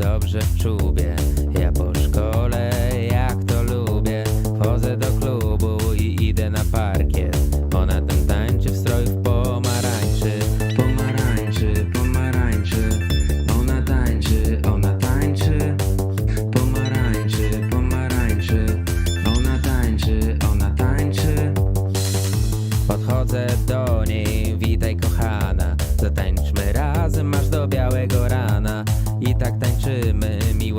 dobrze w czubie. Ja po szkole, jak to lubię, chodzę do klubu i idę na parkiet. Ona tam tańczy w stroju pomarańczy, pomarańczy, pomarańczy. Ona tańczy, ona tańczy, pomarańczy, pomarańczy. Ona tańczy, ona tańczy. Podchodzę do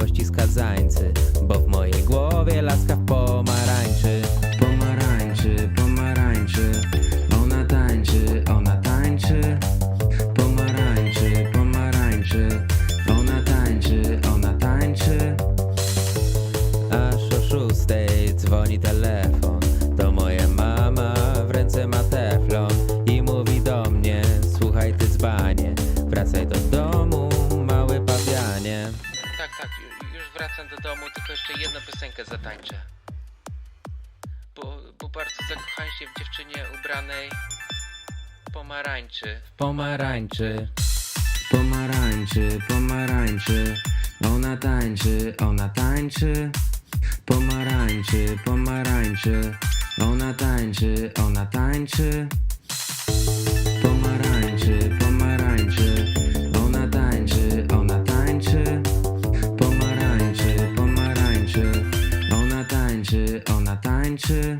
skazańcy Bo w mojej głowie laska pomarańczy. Pomarańczy, pomarańczy Ona tańczy, ona tańczy. Pomarańczy, pomarańczy Ona tańczy, ona tańczy. Aż o szóstej dzwoni telefon To moja mama w ręce ma teflon I mówi do mnie Słuchaj ty dzbanie Wracaj do pawianie Tak, tak, ju- już wracam do domu, tylko jeszcze jedną piosenkę zatańczę. Bo, bo bardzo zakochałem się w dziewczynie ubranej w pomarańczy. Pomarańczy. Pomarańczy, pomarańczy. Ona tańczy, ona tańczy. Pomarańczy, pomarańczy. Ona tańczy, ona tańczy ona tańczy.